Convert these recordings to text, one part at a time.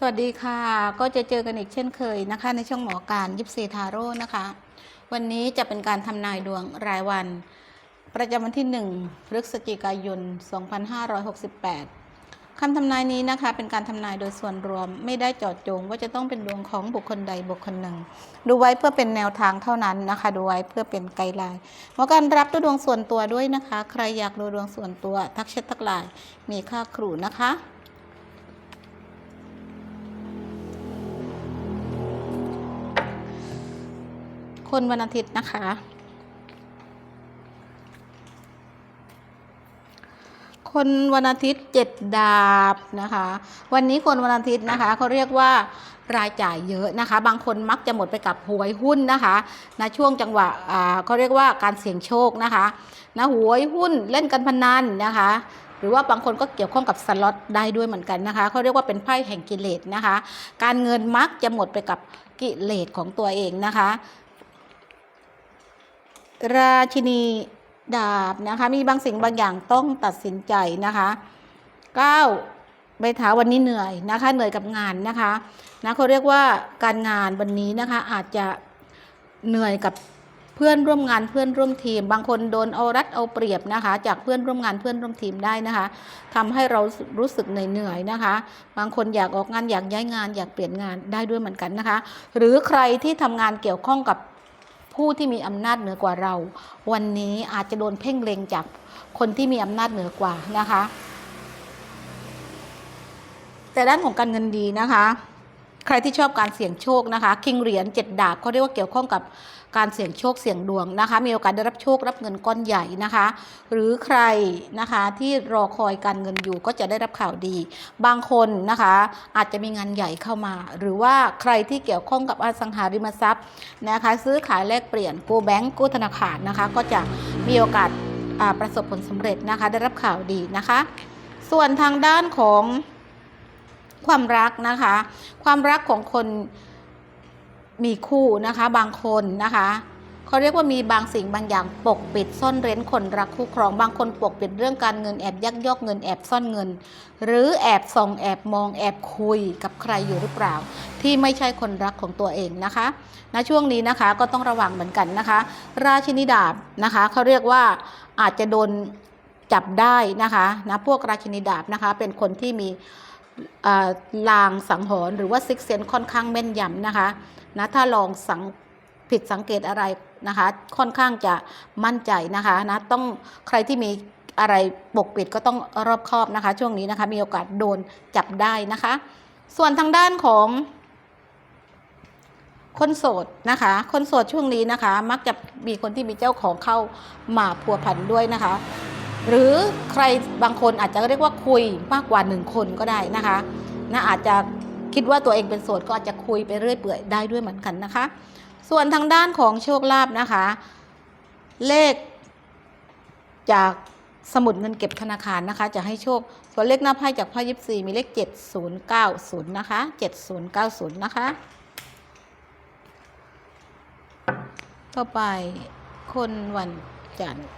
สวัสดีค่ะ ก็จะเจอกันอีกเช่นเคยนะคะ ในช่องหมอการยิปซีทาโร่นะคะ วันนี้จะเป็นการทำนายดวงรายวัน ประจำวันที่1พฤศจิกายน 2568 คำทำนายนี้นะคะ เป็นการทำนายโดยส่วนรวมไม่ได้เจอดจง ว่าจะต้องเป็นดวงของบุคคลใดบุคคลหนึ่ง ดูไว้เพื่อเป็นแนวทางเท่านั้นนะคะ ดูไว้เพื่อเป็นไกด์ไลน์หมอการรับด้วดวงส่วนตัวด้วยนะคะ ใครอยากดูดวงส่วนตัวทักแชททักไลน์มีค่าครูนะคะ คนวันอาทิตย์นะคะ คนวันอาทิตย์เจ็ดดาบนะคะ วันนี้คนวันอาทิตย์นะคะเขาเรียกว่ารายจ่ายเยอะนะคะ บางคนมักจะหมดไปกับหวยหุ้นนะคะนะช่วงจังหวะอ่าเขาเรียกว่าการเสี่ยงโชคนะคะนะหวยหุ้นเล่นกันพนันนะคะหรือว่าบางคนก็เกี่ยวข้องกับสล็อตได้ด้วยเหมือนกันนะคะเขาเรียกว่าเป็นไพ่แห่งกิเลสนะคะ การเงินมักจะหมดไปกับกิเลสของตัวเองนะคะ ราชินีดาบนะคะ มีบางสิ่งบางอย่างต้องตัดสินใจนะคะ9ใบเท้าวันนี้เหนื่อยนะคะ เหนื่อยกับงานนะคะนะเขาเรียกว่าการงานวันนี้นะคะ อาจจะเหนื่อยกับเพื่อนร่วมงานเพื่อนร่วมทีม บางคนโดนเอารัดเอาเปรียบนะคะ จากเพื่อนร่วมงานเพื่อนร่วมทีมได้นะคะทำให้เรารู้สึกเหนื่อยๆนะคะ บางคนอยากออกงานอยากย้ายงาน อยากเปลี่ยนงานได้ด้วยเหมือนกันนะคะ หรือใครที่ทำงานเกี่ยวข้องกับ ผู้ที่มีอำนาจเหนือกว่าเรา วันนี้อาจจะโดนเพ่งเล็งจากคนที่มีอำนาจเหนือกว่านะคะ แต่ด้านของการเงินดีนะคะ ใครที่ชอบการเสี่ยงโชคนะคะ คิงเหรียญเจ็ดดาบเขาเรียกว่าเกี่ยวข้องกับการเสี่ยงโชคเสี่ยงดวงนะคะ มีโอกาสได้รับโชครับเงินก้อนใหญ่นะคะ หรือใครนะคะที่รอคอยการเงินอยู่ก็จะได้รับข่าวดี บางคนนะคะอาจจะมีงานใหญ่เข้ามา หรือว่าใครที่เกี่ยวข้องกับอสังหาริมทรัพย์นะคะ ซื้อขายแลกเปลี่ยนกู้แบงก์กู้ธนาคารนะคะ ก็จะมีโอกาสประสบผลสำเร็จนะคะ ได้รับข่าวดีนะคะ ส่วนทางด้านของ ความรักนะคะ ความรักของคนมีคู่นะคะ บางคนนะคะเขาเรียกว่ามีบางสิ่งบางอย่างปกปิดซ่อนเร้นคนรักคู่ครอง บางคนปกปิดเรื่องการเงินแอบยักยอกเงินแอบซ่อนเงิน หรือแอบส่องแอบมองแอบคุยกับใครอยู่หรือเปล่า ที่ไม่ใช่คนรักของตัวเองนะคะณช่วงนี้นะคะก็ต้องระวังเหมือนกันนะคะ ราชินีดาบนะคะเขาเรียกว่าอาจจะโดนจับได้นะคะนะพวกราชินีดาบนะคะเป็นคนที่มี ลางสังหรณ์หรือว่าซิกเซนค่อนข้างแม่นยำนะคะนะถ้าลองสังผิดสังเกตอะไรนะคะ ค่อนข้างจะมั่นใจนะคะนะต้องใครที่มีอะไรปกปิดก็ต้องรอบคอบนะคะ ช่วงนี้นะคะมีโอกาสโดนจับได้นะคะ ส่วนทางด้านของคนโสดนะคะ คนโสดช่วงนี้นะคะ มักจะมีคนที่มีเจ้าของเข้ามาพัวพันด้วยนะคะ หรือใครบางคนอาจจะเรียกว่าคุยมากกว่าหนึ่งคนก็ได้นะคะนะอาจจะคิดว่าตัวเองเป็นโสดก็อาจจะคุยไปเรื่อยเปื่อยได้ด้วยเหมือนกันนะคะ ส่วนทางด้านของโชคลาภนะคะ เลขจากสมุดเงินเก็บธนาคารนะคะ จะให้โชค ส่วนเลขหน้าไพ่จากไพ่ยิปซีมีเลข 7090 นะคะ 7090 นะคะ ต่อไปคนวันจันทร์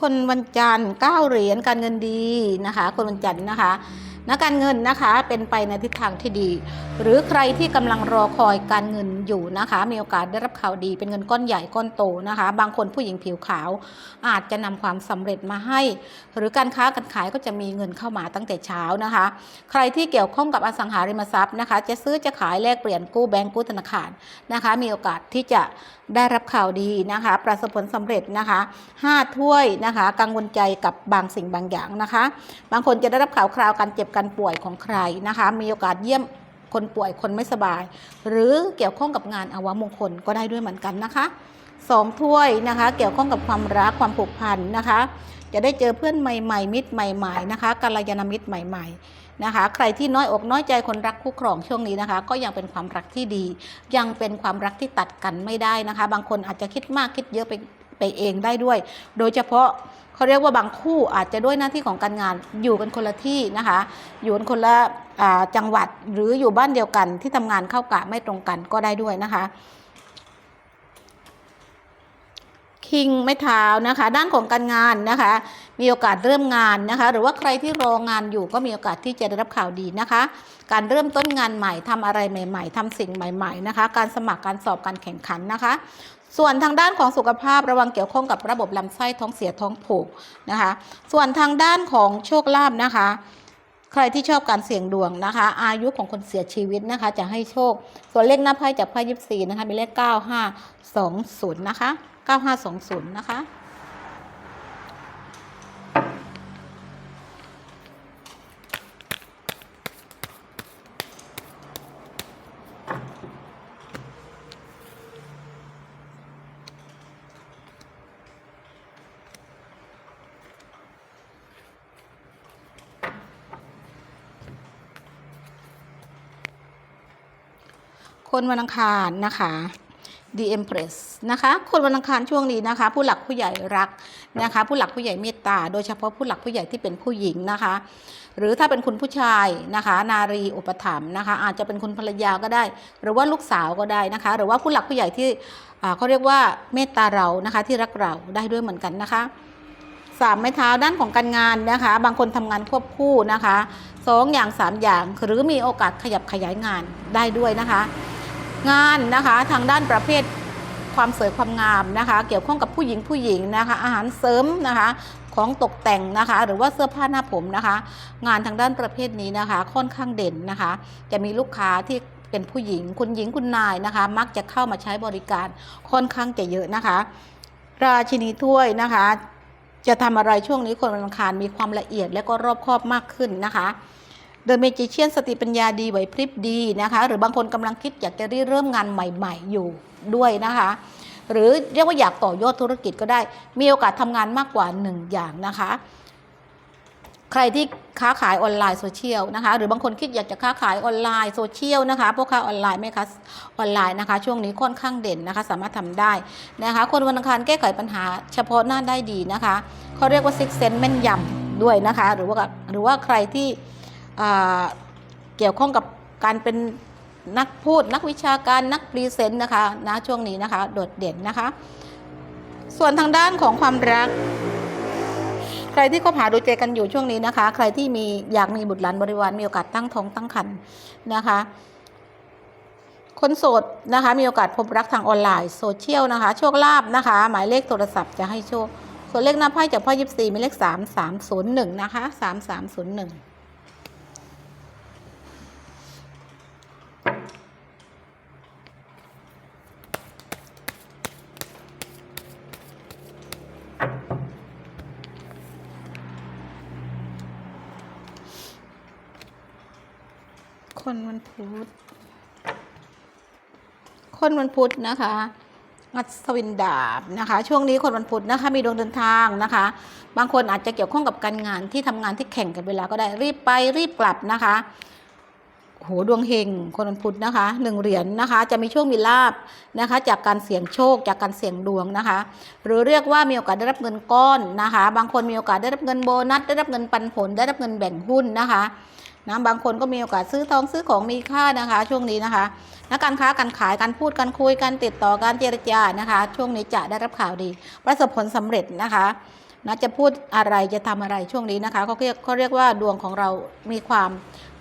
คนวันจันทร์เก้าเหรียญการเงินดีนะคะ คนวันจันทร์นะคะ นะการเงินนะคะเป็นไปในทิศทางที่ดี หรือใครที่กำลังรอคอยการเงินอยู่นะคะ มีโอกาสได้รับข่าวดีเป็นเงินก้อนใหญ่ก้อนโตนะคะ บางคนผู้หญิงผิวขาว อาจจะนำความสำเร็จมาให้ หรือการค้าการขายก็จะมีเงินเข้ามาตั้งแต่เช้านะคะ ใครที่เกี่ยวข้องกับอสังหาริมทรัพย์นะคะ จะซื้อจะขายแลกเปลี่ยนกู้แบงก์กู้ธนาคารนะคะ มีโอกาสที่จะได้รับข่าวดีนะคะ ประสบผลสำเร็จนะคะห้าถ้วยนะคะ กังวลใจกับบางสิ่งบางอย่างนะคะ บางคนจะได้รับข่าวคราวการเจ็บการป่วยของใครนะคะ มีโอกาสเยี่ยมคนป่วยคนไม่สบาย หรือเกี่ยวข้องกับงานอวมงคลก็ได้ด้วยเหมือนกันนะคะสองถ้วยนะคะ เกี่ยวข้องกับความรักความผูกพันนะคะ จะได้เจอเพื่อนใหม่ ๆ มิตรใหม่ ๆ นะคะกัลยาณมิตรใหม่ ๆนะคะ ใครที่น้อยอกน้อยใจคนรักคู่ครองช่วงนี้นะคะ ก็ยังเป็นความรักที่ดี ยังเป็นความรักที่ตัดกันไม่ได้นะคะ บางคนอาจจะคิดมากคิดเยอะไป ไปเองได้ด้วย โดยเฉพาะเขาเรียกว่าบางคู่อาจจะด้วยหน้าที่ของการงานอยู่กันคนละที่นะคะ อยู่กันคนละจังหวัดหรืออยู่บ้านเดียวกันที่ทำงานเข้ากะไม่ตรงกันก็ได้ด้วยนะคะคิงไม่เท้านะคะ ด้านของการงานนะคะ มีโอกาสเริ่มงานนะคะ หรือว่าใครที่รองานอยู่ก็มีโอกาสที่จะได้รับข่าวดีนะคะ การเริ่มต้นงานใหม่ทำอะไรใหม่ ๆทำสิ่งใหม่ ๆ นะคะ การสมัครการสอบการแข่งขันนะคะ ส่วนทางด้านของสุขภาพระวังเกี่ยวข้องกับระบบลำไส้ท้องเสียท้องผูกนะคะ ส่วนทางด้านของโชคลาภนะคะ ใครที่ชอบการเสี่ยงดวงนะคะ อายุของคนเสียชีวิตนะคะ จะให้โชค ส่วนเลขหน้าไพ่จากไพ่ยิบสี่นะคะมีเลข9520นะคะ9520นะคะ คนวันอังคารนะคะ The Empress นะคะ คนวันอังคารช่วงนี้นะคะ ผู้หลักผู้ใหญ่รักนะคะ ผู้หลักผู้ใหญ่เมตตา โดยเฉพาะผู้หลักผู้ใหญ่ที่เป็นผู้หญิงนะคะ หรือถ้าเป็นคุณผู้ชายนะคะ นารีอุปถัมภ์นะคะ อาจจะเป็นคุณภรรยาก็ได้ หรือว่าลูกสาวก็ได้นะคะ หรือว่าผู้หลักผู้ใหญ่ที่เขาเรียกว่าเมตตาเรานะคะที่รักเราได้ด้วยเหมือนกันนะคะสามไม้เท้าด้านของการงานนะคะ บางคนทำงานควบคู่นะคะสองอย่างสามอย่างหรือมีโอกาสขยับขยายงานได้ด้วยนะคะ งานนะคะทางด้านประเภทความสวยความงามนะคะ เกี่ยวข้องกับผู้หญิงผู้หญิงนะคะ อาหารเสริมนะคะของตกแต่งนะคะ หรือว่าเสื้อผ้าหน้าผมนะคะ งานทางด้านประเภทนี้นะคะ ค่อนข้างเด่นนะคะ จะมีลูกค้าที่เป็นผู้หญิง คุณหญิงคุณนายนะคะ มักจะเข้ามาใช้บริการค่อนข้างจะเยอะนะคะ ราชินีถ้วยนะคะ จะทำอะไรช่วงนี้คนวันอังคารมีความละเอียดและก็รอบคอบมากขึ้นนะคะ เดอะเมจิเชียนสติปัญญาดีไหวพริบดีนะคะ หรือบางคนกำลังคิดอยากจะเริ่มงานใหม่ ๆ อยู่ด้วยนะคะ หรือเรียกว่าอยากต่อยอดธุรกิจก็ได้ มีโอกาสทำงานมากกว่าหนึ่งอย่างนะคะ ใครที่ค้าขายออนไลน์โซเชียลนะคะ หรือบางคนคิดอยากจะค้าขายออนไลน์โซเชียลนะคะพวกค้าออนไลน์ไหมคะออนไลน์นะคะ ช่วงนี้ค่อนข้างเด่นนะคะ สามารถทำได้นะคะ คนวันอังคารแก้ไขปัญหาเฉพาะหน้าได้ดีนะคะเขาเรียกว่าซิกเซนแม่นยำด้วยนะคะ หรือว่าหรือว่าใครที่ เกี่ยวข้องกับการเป็นนักพูดนักวิชาการนักพรีเซนต์นะคะนะช่วงนี้นะคะโดดเด่นนะคะ ส่วนทางด้านของความรัก ใครที่คบหาดูใจกันอยู่ช่วงนี้นะคะ ใครที่มีอยากมีบุตรหลานบริวารมีโอกาสตั้งท้องตั้งครรภ์นะคะคนโสดนะคะมีโอกาสพบรักทางออนไลน์โซเชียลนะคะ โชคลาภนะคะ หมายเลขโทรศัพท์จะให้โชคส่วนเลขหน้าไพ่จากพ่อยิบสี่มีเลขสามสามศูนย์หนึ่งนะคะสามสามศูนย์หนึ่ง คนวันพุธคนวันพุธนะคะอัศวินดาบนะคะ ช่วงนี้คนวันพุธนะคะ มีดวงเดินทางนะคะ บางคนอาจจะเกี่ยวข้องกับการงานที่ทำงานที่แข่งกันเวลาก็ได้รีบไปรีบกลับนะคะโหดวงเฮงคนวันพุธนะคะหนึ่งเหรียญนะคะ จะมีโชคมีลาบนะคะ จากการเสี่ยงโชคจากการเสี่ยงดวงนะคะ หรือเรียกว่ามีโอกาสได้รับเงินก้อนนะคะ บางคนมีโอกาสได้รับเงินโบนัสได้รับเงินปันผลได้รับเงินแบ่งหุ้นนะคะ นะบางคนก็มีโอกาสซื้อทองซื้อของมีค่านะคะ ช่วงนี้นะคะนัการค้าการขายการพูดการคุยการติดต่อการเจรจานะคะ ช่วงนี้จะได้รับข่าวดี ประสบผลสำเร็จนะคะนะจะพูดอะไรจะทำอะไรช่วงนี้นะคะเขาเรียกเขาเรียกว่าดวงของเรามีความ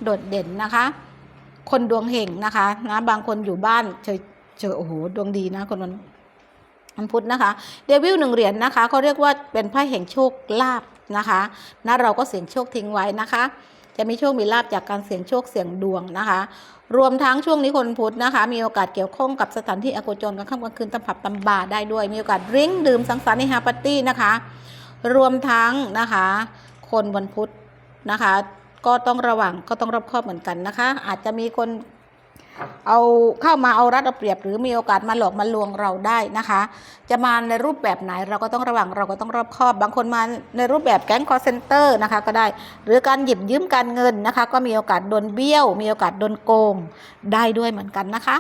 โดดเด่นนะคะ คนดวงเห่งนะคะนะบางคนอยู่บ้านเฉยเฉยโอ้โหดวงดีนะคนวันวันพุธนะคะ เดวิลหนึ่งเหรียญนะคะเขาเรียกว่าเป็นไพ่แห่งโชคลาภนะคะนะเราก็เสี่ยงโชคทิ้งไว้นะคะ จะมีโชค มีลาบจากการเสี่ยงโชคเสี่ยงดวงนะคะ รวมทั้งช่วงนี้คนพุธนะคะ มีโอกาสเกี่ยวข้องกับสถานที่อโคจรกลางค่ำกลางคืนตำผับตำบาร์ได้ด้วย มีโอกาสริ้งดื่มสังสรรค์ในฮาปาร์ตี้นะคะ รวมทั้งนะคะ คนวันพุธนะคะ ก็ต้องระวังก็ต้องรอบคอบเหมือนกันนะคะ อาจจะมีคน เอาเข้ามาเอารัดเอาเปรียบ หรือมีโอกาสมาหลอกมาลวงเราได้นะคะ จะมาในรูปแบบไหนเราก็ต้องระวังเราก็ต้องรอบคอบบางคนมาในรูปแบบแก๊งคอร์เซนเตอร์นะคะก็ได้ หรือการหยิบยืมการเงินนะคะ ก็มีโอกาสโดนเบี้ยว มีโอกาสโดนโกงได้ด้วยเหมือนกันนะคะ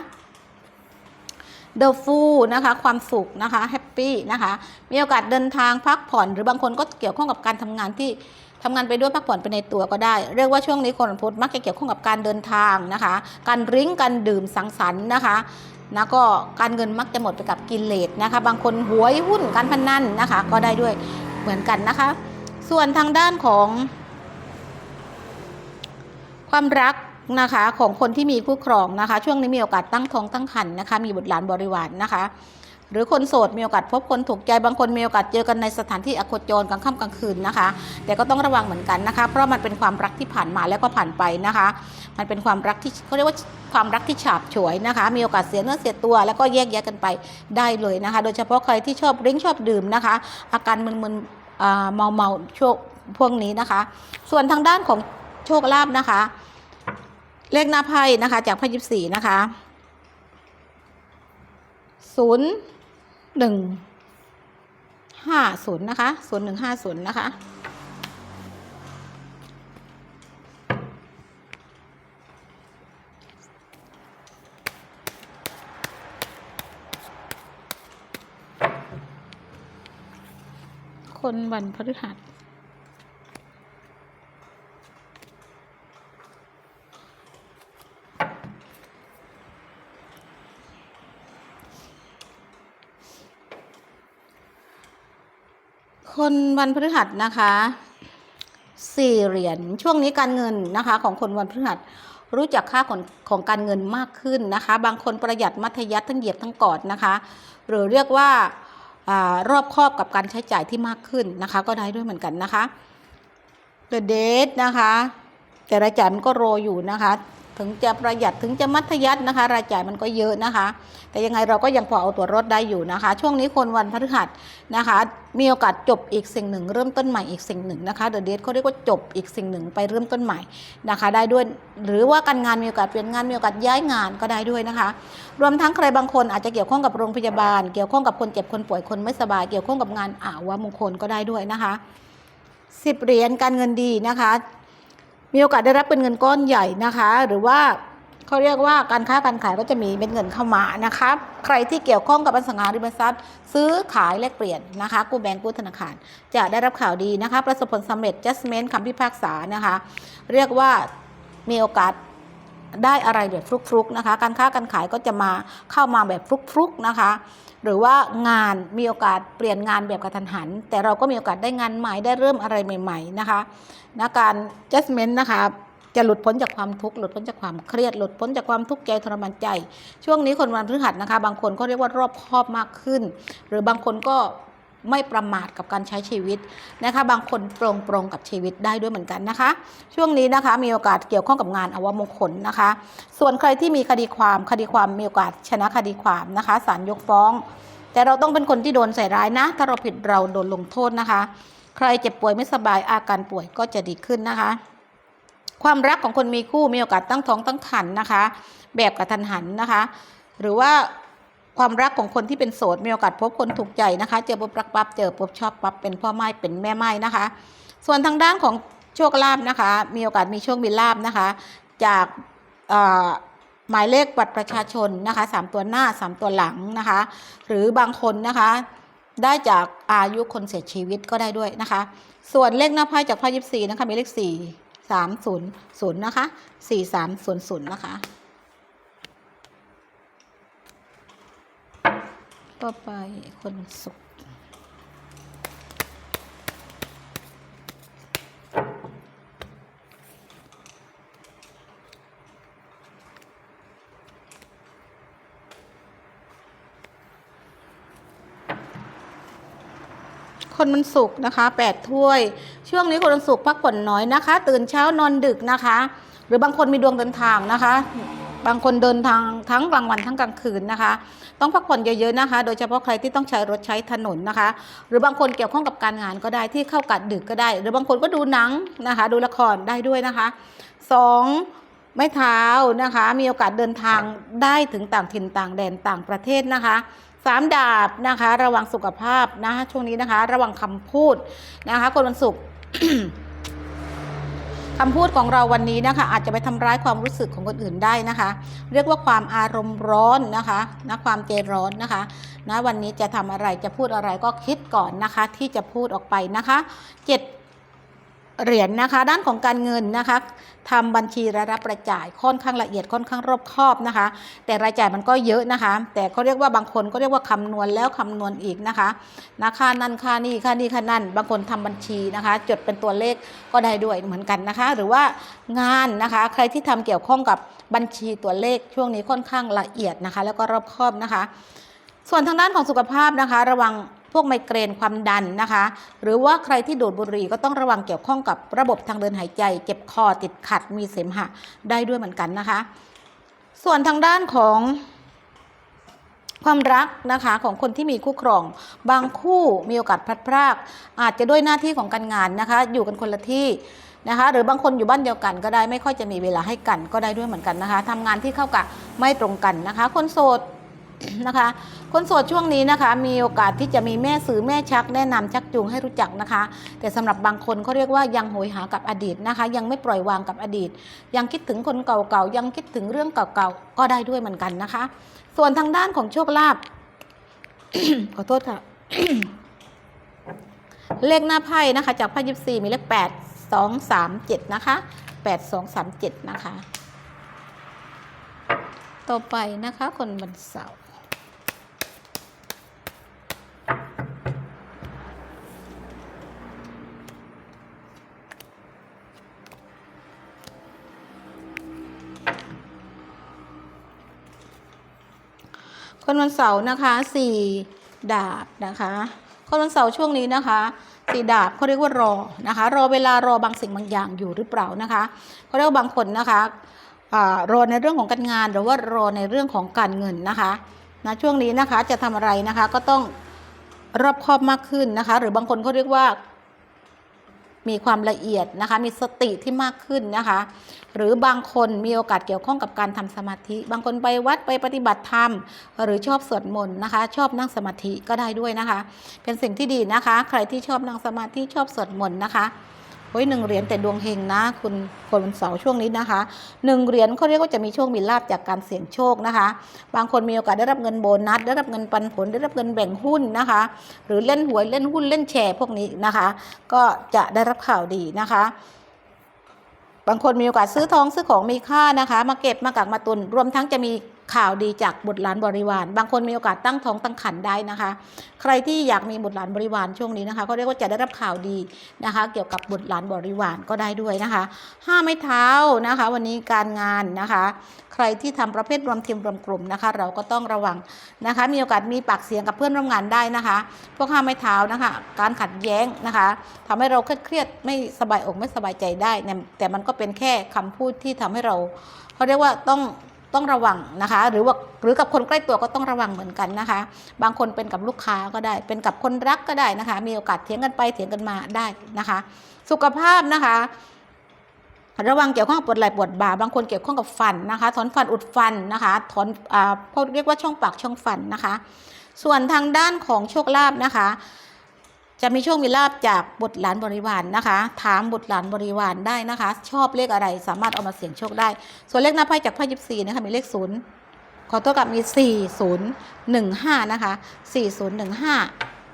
เดอะฟูนะคะความสุขนะคะแฮปปี้นะคะมีโอกาสเดินทางพักผ่อน หรือบางคนก็เกี่ยวข้องกับการทำงานที่ ทำงานไปด้วยพักผ่อนไปในตัวก็ได้ เรียกว่าช่วงนี้คนพุธมักจะเกี่ยวข้องกับการเดินทางนะคะ การริ้งการดื่มสังสรรค์นะคะนะก็การเงินมักจะหมดไปกับกินเลสนะคะ บางคนหวยหุ้นการพนันนะคะ ก็ได้ด้วยเหมือนกันนะคะ ส่วนทางด้านของความรักนะคะของคนที่มีคู่ครองนะคะ ช่วงนี้มีโอกาสตั้งท้องตั้งครรภ์นะคะ มีบุตรหลานบริวารนะคะ หรือคนโสดมีโอกาสพบคนถูกใจบางคนมีโอกาสเจอกันในสถานที่อโคจรกลางค่ำกลางคืนนะคะ แต่ก็ต้องระวังเหมือนกันนะคะ เพราะมันเป็นความรักที่ผ่านมาแล้วก็ผ่านไปนะคะ มันเป็นความรักที่เขาเรียกว่าความรักที่ฉาบฉวยนะคะ มีโอกาสเสียเนื้อเสียตัว แล้วก็แยกแยะกันไปได้เลยนะคะ โดยเฉพาะใครที่ชอบริ้งชอบดื่มนะคะ อาการมึนๆอ่าเมาช่วงพวกนี้นะคะ ส่วนทางด้านของโชคลาภนะคะ เลขหน้าไพ่นะคะ จากไพ่ยิบสี่นะคะศูนย์ หนึ่งห้าศูนย์นะคะศูนย์หนึ่งห้าศูนย์นะคะคนวันพฤหัส นวันพฤหัสนะคะสี่เหรียญช่วงนี้การเงินนะคะ ของคนวันพฤหัสรู้จักค่าของของการเงินมากขึ้นนะคะ บางคนประหยัดมัธยัติทั้งเหยียบทั้งกอดนะคะ หรือเรียกว่าอารอบครอบกับการใช้จ่ายที่มากขึ้นนะคะ ก็ได้ด้วยเหมือนกันนะคะ The Date นะคะ แต่รายจ่ายมันก็โรอยู่นะคะ ถึงจะประหยัดถึงจะมัธยัตินะคะ รายจ่ายมันก็เยอะนะคะ แต่ยังไงเราก็ยังพอเอาตัวรอดได้อยู่นะคะ ช่วงนี้คนวันพฤหัสนะคะ มีโอกาสจบอีกสิ่งหนึ่ง เริ่มต้นใหม่อีกสิ่งหนึ่งนะคะเดอะเดทเขาเรียกว่าจบอีกสิ่งหนึ่งไปเริ่มต้นใหม่นะคะ ได้ด้วยหรือว่าการงานมีโอกาสเปลี่ยนงานมีโอกาสย้ายงานก็ได้ด้วยนะคะ รวมทั้งใครบางคนอาจจะเกี่ยวข้องกับโรงพยาบาล เกี่ยวข้องกับคนเจ็บคนป่วยคนไม่สบาย เกี่ยวข้องกับงานอ่าวมงคลก็ได้ด้วยนะคะสิบเหรียญการเงินดีนะคะ มีโอกาสได้รับเป็นเงินก้อนใหญ่นะคะ หรือว่าเขาเรียกว่าการค้าการขายก็จะมีเป็นเงินเข้ามานะคะใครที่เกี่ยวข้องกับอสังหาริมทรัพย์ ซื้อขายแลกเปลี่ยนนะคะกู้แบงก์กู้ธนาคาร จะได้รับข่าวดีนะคะ ประสบผลสำเร็จ judgment คำพิพากษานะคะ เรียกว่ามีโอกาสได้อะไรแบบฟลุกๆนะคะ การค้าการขายก็จะมาเข้ามาแบบฟลุกๆนะคะ หรือว่างานมีโอกาสเปลี่ยนงานแบบกระทันหัน แต่เราก็มีโอกาสได้งานใหม่ได้เริ่มอะไรใหม่ ๆนะคะ นะการ judgment นะคะจะหลุดพ้นจากความทุกข์หลุดพ้นจากความเครียดหลุดพ้นจากความทุกข์ใจทรมานใจ ช่วงนี้คนวันพฤหัสนะคะ บางคนก็เรียกว่ารอบคอบมากขึ้น หรือบางคนก็ไม่ประมาทกับการใช้ชีวิตนะคะ บางคนปรงปรงกับชีวิตได้ด้วยเหมือนกันนะคะ ช่วงนี้นะคะมีโอกาสเกี่ยวข้องกับงานอวมงคลนะคะ ส่วนใครที่มีคดีความคดีความมีโอกาสชนะคดีความนะคะศาลยกฟ้อง แต่เราต้องเป็นคนที่โดนใส่ร้ายนะ ถ้าเราผิดเราโดนลงโทษนะคะ ใครเจ็บป่วยไม่สบายอาการป่วยก็จะดีขึ้นนะคะ ความรักของคนมีคู่มีโอกาสตั้งท้องตั้งครรภ์นะคะ แบบกระทันหันนะคะ หรือว่าความรักของคนที่เป็นโสดมีโอกาสพบคนถูกใจนะคะ เจอปุ๊บรักปั๊บเจอปุ๊บชอบปั๊บเป็นพ่อไม้เป็นแม่ไม้นะคะ ส่วนทางด้านของโชคลาภนะคะ มีโอกาสมีโชคมีลาภนะคะ จากหมายเลขบัตรประชาชนนะคะสามตัวหน้าสามตัวหลังนะคะ หรือบางคนนะคะ ได้จากอายุคนเสียชีวิตก็ได้ด้วยนะคะ ส่วนเลขหน้าไพ่จากไพ่ยิปซีนะคะมีเลขสี่สามศูนย์ศูนย์นะคะสี่สามศูนย์ศูนย์นะคะ ต่อไปคนสุข คนมันสุกนะคะแปดถ้วย ช่วงนี้คนมันสุกพักผ่อนน้อยนะคะ ตื่นเช้านอนดึกนะคะ หรือบางคนมีดวงเดินทางนะคะ บางคนเดินทางทั้งกลางวันทั้งกลางคืนนะคะ ต้องพักผ่อนเยอะๆนะคะ โดยเฉพาะใครที่ต้องใช้รถใช้ถนนนะคะ หรือบางคนเกี่ยวข้องกับการงานก็ได้ที่เข้ากัดดึกก็ได้ หรือบางคนก็ดูหนังนะคะ ดูละครได้ด้วยนะคะสองไม้เท้านะคะ มีโอกาสเดินทางได้ถึงต่างถิ่นต่างแดนต่างประเทศนะคะ สามดาบนะคะ ระวังสุขภาพนะคะช่วงนี้นะคะ ระวังคำพูดนะคะคนวันศุกร์คำพูดของเราวันนี้นะคะ อาจจะไปทำร้ายความรู้สึกของคนอื่นได้นะคะ เรียกว่าความอารมณ์ร้อนนะคะนะความใจร้อนนะคะนะวันนี้จะทำอะไรจะพูดอะไรก็คิดก่อนนะคะ ที่จะพูดออกไปนะคะเจ็ด เหรียญนะคะด้านของการเงินนะคะทำบัญชีรายรับรายจ่ายค่อนข้างละเอียดค่อนข้างรอบคอบนะคะ แต่รายจ่ายมันก็เยอะนะคะ แต่เขาเรียกว่าบางคนก็เรียกว่าคำนวณแล้วคำนวณอีกนะคะนะค่านั่นค่านี่ค่านี่ค่านั่น บางคนทำบัญชีนะคะ จดเป็นตัวเลขก็ได้ด้วยเหมือนกันนะคะ หรือว่างานนะคะ ใครที่ทำเกี่ยวข้องกับบัญชีตัวเลขช่วงนี้ค่อนข้างละเอียดนะคะ แล้วก็รอบคอบนะคะ ส่วนทางด้านของสุขภาพนะคะ ระวัง วกไมเกรนความดันนะคะ หรือว่าใครที่ดูดบุหรี่ก็ต้องระวังเกี่ยวข้องกับระบบทางเดินหายใจ เจ็บคอติดขัดมีเสมหะได้ด้วยเหมือนกันนะคะ ส่วนทางด้านของความรักนะคะของคนที่มีคู่ครอง บางคู่มีโอกาสพลัดพราก อาจจะด้วยหน้าที่ของการงานนะคะ อยู่กันคนละที่นะคะหรือบางคนอยู่บ้านเดียวกันก็ได้ไม่ค่อยจะมีเวลาให้กันก็ได้ด้วยเหมือนกันนะคะทำงานที่เข้ากับไม่ตรงกันนะคะ คนโสด นะคะ คนโสดช่วงนี้นะคะ มีโอกาสที่จะมีแม่สื่อแม่ชักแนะนำชักจูงให้รู้จักนะคะ แต่สำหรับบางคนเขาเรียกว่ายังโหยหากับอดีตนะคะ ยังไม่ปล่อยวางกับอดีต ยังคิดถึงคนเก่าๆยังคิดถึงเรื่องเก่าๆก็ได้ด้วยเหมือนกันนะคะ ส่วนทางด้านของโชคลาภขอโทษค่ะ เลขหน้าไพ่นะคะ จากไพ่ยิบสี่มีเลขแปดสองสามเจ็ดนะคะแปดสองสามเจ็ดนะคะ ต่อไปนะคะคนวันเสาร์ คนวันเสาร์นะคะสี่ดาบนะคะคนวันเสาร์ช่วงนี้นะคะสี่ดาบเขาเรียกว่ารอนะคะ รอเวลารอบางสิ่งบางอย่างอยู่หรือเปล่านะคะเขาเรียกว่าบางคนนะคะรอในเรื่องของการงานหรือว่ารอในเรื่องของการเงินนะคะนะช่วงนี้นะคะจะทำอะไรนะคะก็ต้องรอบคอบมากขึ้นนะคะ หรือบางคนเขาเรียกว่า มีความละเอียดนะคะ มีสติที่มากขึ้นนะคะ หรือบางคนมีโอกาสเกี่ยวข้องกับการทำสมาธิ บางคนไปวัดไปปฏิบัติธรรม หรือชอบสวดมนต์นะคะ ชอบนั่งสมาธิก็ได้ด้วยนะคะ เป็นสิ่งที่ดีนะคะ ใครที่ชอบนั่งสมาธิชอบสวดมนต์นะคะ โอ้ยหนึ่งเหรียญแต่ดวงเฮงนะ คุณคนวันเสาร์ช่วงนี้นะคะหนึ่งเหรียญเขาเรียกว่าจะมีโชคมีลาบจากการเสี่ยงโชคนะคะ บางคนมีโอกาสได้รับเงินโบนัสได้รับเงินปันผลได้รับเงินแบ่งหุ้นนะคะ หรือเล่นหวยเล่นหุ้นเล่นแชร์พวกนี้นะคะ ก็จะได้รับข่าวดีนะคะบางคนมีโอกาสซื้อทองซื้อของมีค่านะคะ มาเก็บมากักมาตุนรวมทั้งจะมี ข่าวดีจากบุตรหลานบริวาร บางคนมีโอกาสตั้งท้องตั้งครรภ์ได้นะคะ ใครที่อยากมีบุตรหลานบริวารช่วงนี้นะคะก็เรียกว่าจะได้รับข่าวดีนะคะ เกี่ยวกับบุตรหลานบริวารก็ได้ด้วยนะคะห้าไม้เท้านะคะ วันนี้การงานนะคะ ใครที่ทำประเภทรวมทีมรวมกลุ่มนะคะ เราก็ต้องระวังนะคะ มีโอกาสมีปากเสียงกับเพื่อนร่วมงานได้นะคะ พวกห้าไม้เท้านะคะ การขัดแย้งนะคะทำให้เราเครียดไม่สบายอกไม่สบายใจได้เนี่ยแต่มันก็เป็นแค่คำพูดที่ทำให้เราเขาเรียกว่าต้อง ต้องระวังนะคะ หรือว่าหรือกับคนใกล้ตัวก็ต้องระวังเหมือนกันนะคะ บางคนเป็นกับลูกค้าก็ได้ เป็นกับคนรักก็ได้นะคะ มีโอกาสเถียงกันไปเถียงกันมาได้นะคะ สุขภาพนะคะระวังเกี่ยวข้องกับปวดไหล่ปวดบ่าบางคนเกี่ยวข้องกับฟันนะคะ ถอนฟันอุดฟันนะคะ ถอนอ่าพวกเรียกว่าช่องปากช่องฟันนะคะ ส่วนทางด้านของโชคลาภนะคะ จะมีโชคมีลาบจากบุตรหลานบริวารนนะคะ ถามบุตรหลานบริวารได้นะคะ ชอบเลขอะไรสามารถเอามาเสี่ยงโชคได้ ส่วนเลขหน้าไพ่จากไพ่ยิบสี่นะคะมีเลขศูนย์ขอโทษกับมีสี่ศูนย์หนึ่งห้านะคะสี่ศูนย์หนึ่งห้า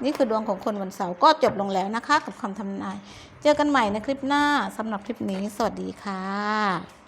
นี่คือดวงของคนวันเสาร์ก็จบลงแล้วนะคะ กับคำทำนาย เจอกันใหม่ในคลิปหน้าสำหรับคลิปนี้ สวัสดีค่ะ